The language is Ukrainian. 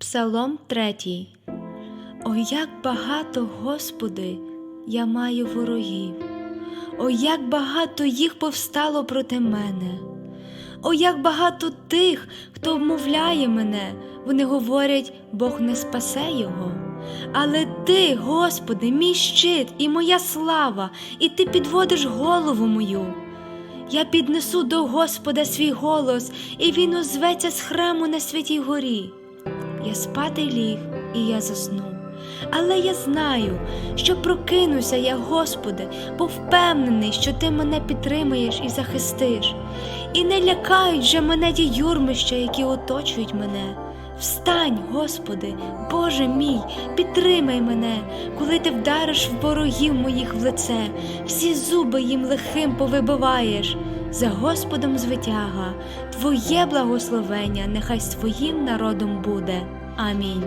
Псалом 3. О, як багато, Господи, я маю ворогів. О, як багато їх повстало проти мене. О, як багато тих, хто вмовляє мене, вони говорять, Бог не спасе його. Але ти, Господи, мій щит і моя слава, і ти підводиш голову мою. Я піднесу до Господа свій голос, і він озветься з храму на святій горі. Я спати ліг, і я засну. Але я знаю, що прокинуся я, Господи, бо впевнений, що Ти мене підтримаєш і захистиш. І не лякають же мене ті юрмища, які оточують мене. Встань, Господи, Боже мій, підтримай мене, коли ти вдариш в ворогів моїх в лице, всі зуби їм лихим повибиваєш. За Господом звитяга, Твоє благословення нехай своїм народом буде. Амінь.